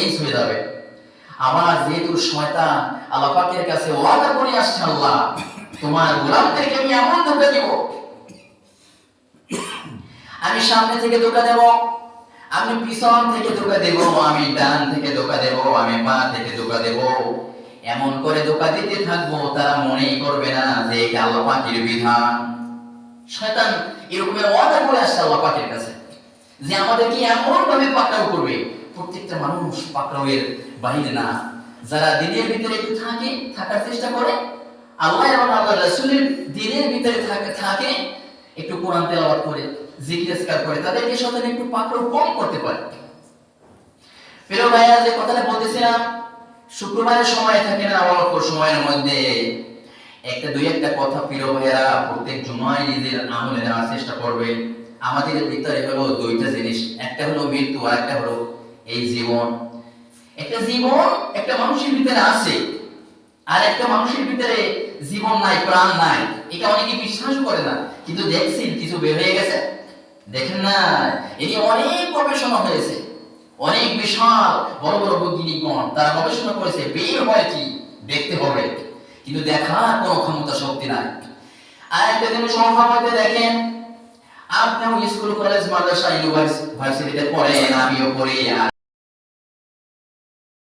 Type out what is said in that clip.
এই হয়ে যাবে আমার যেহেতু শয়তান, আল্লাহ পাকের কাছে ওয়াদা করে আসছে আল্লাহ, তোমার গোলামদেরকে আমি এমন ধোকা দেব। আমি সামনে থেকে ধোকা দেব, আমি পিছন থেকে ধোকা দেব, আমি ডান থেকে ধোকা দেব, আমি পা থেকে ধোকা দেব। এমন করে ধোকা দিতে থাকব, তারা মনেই করবে না যে এটা আল্লাহ পাকের বিধান। শয়তান এরকমের ওয়াদা করে আসছে আল্লাহ পাকের কাছে যে আমাদেরকে এমন ভাবে পাকড়াও করবে। প্রত্যেকটা মানুষ পাকড়াওয়ের বাইরে না। যারা দিনের ভিতরে একটু থাকে, থাকার চেষ্টা করে, আল্লাহ এবং আল্লাহ রাসূলের দিনের ভিতরে থাকে থাকে, একটু কোরআন তেলাওয়াত করে আজকার করে, তাদেরকে শয়তান একটু পাকড়াও কম করতে পারে। প্রিয় ভাইয়া, যে কথাটা বলতেছিলাম, শুক্রবারের সময় থাকে না অল্প সময়ের মধ্যে। একটা দুই একটা কথা প্রিয় ভাইয়ারা, প্রত্যেক জুমায় নিজের আমলে নেওয়ার চেষ্টা করবে। আমাদের ভিতরে হলো দুইটা জিনিস, একটা হলো মৃত্যু আর একটা হলো এই জীবন। একটা জীবন একটা মানুষের ভিতরে আছে, আর একটা মানুষের ভিতরে জীবন নাই, প্রাণ নাই। এটা অনেকে বিশ্বাস করে না। কিন্তু দেখছেন, কিছু বের হয়ে গেছে। দেখেন না, এটি অনেক গবেষণা হয়েছে। অনেক বিশাল বড় বড় বৈজ্ঞানিকগণ, তারা গবেষণা করেছে, বের হয় কি? দেখতে হবে। কিন্তু দেখার কোনো ক্ষমতা, শক্তি নাই। আর একটা জিনিস সহভাবে দেখেন, আপনিও স্কুল, কলেজ, মাদ্রাসা ইউনিভার্সিটিতে পড়েন, আমিও পড়ি